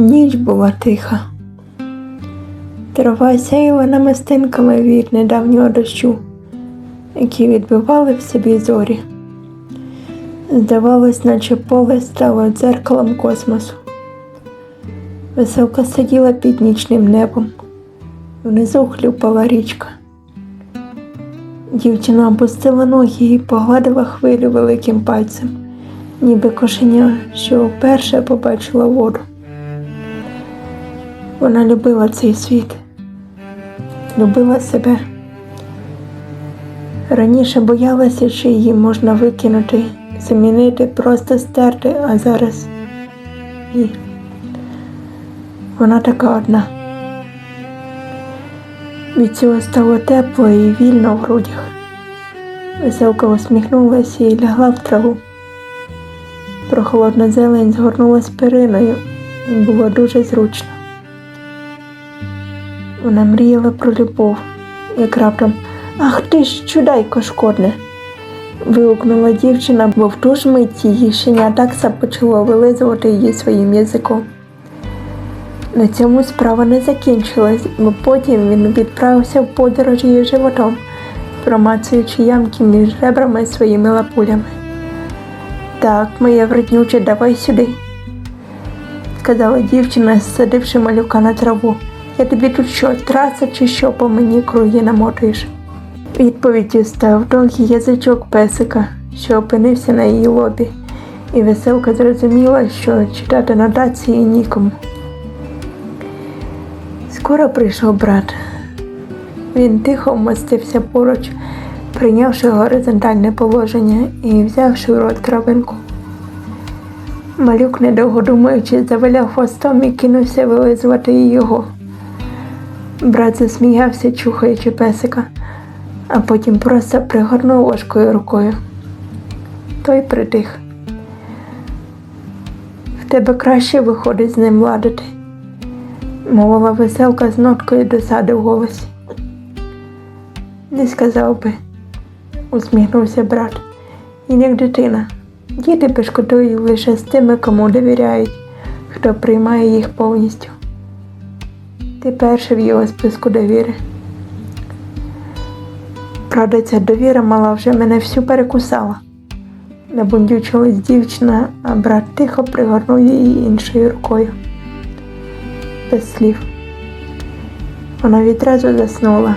Ніч була тиха. Трава сяяла намистинками від недавнього дощу, які відбивали в собі зорі. Здавалось, наче поле стало дзеркалом космосу. Веселка сиділа під нічним небом. Внизу хлюпала річка. Дівчина опустила ноги і погладила хвилю великим пальцем, ніби кошеня, що вперше побачила воду. Вона любила цей світ, любила себе. Раніше боялася, що її можна викинути, замінити, просто стерти, а зараз ні. Вона така одна. Від цього стало тепло і вільно в грудях. Веселка усміхнулася і лягла в траву. Прохолодна зелень згорнулась периною і було дуже зручно. Вона мріяла про любов, як раптом Ах ти ж чудайко шкодне. вигукнула дівчина, бо в ту ж мить її щеня такса почало вилизувати її своїм язиком. На цьому справа не закінчилась, бо потім він відправився в подорож її животом, промацуючи ямки між ребрами своїми лапулями. Так, моє вреднюче, давай сюди, сказала дівчина, садивши малюка на траву. Я тобі тут що, траса чи що по мені круги намотуєш? Відповіддю став довгий язичок песика, що опинився на її лобі, і веселка зрозуміла, що читати нотації нікому. Скоро прийшов брат. Він тихо вмостився поруч, прийнявши горизонтальне положення і взявши в рот травинку. Малюк, недовго думаючи, завиляв хвостом і кинувся вилизувати його. Брат засміявся, чухаючи песика, а потім просто пригорнув важкою рукою. Той притих. В тебе краще виходить з ним ладити, мовила веселка з ноткою досади в голосі. Не сказав би, усміхнувся брат. Він як дитина. Діти пешкодують лише з тими, кому довіряють, хто приймає їх повністю. Ти перший в його списку довіри. Правда, ця довіра мала вже мене всю перекусала. Набундючилась дівчина, а брат тихо пригорнув її іншою рукою. Без слів. Вона відразу заснула,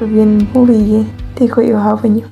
бо він був її тихою гаванью.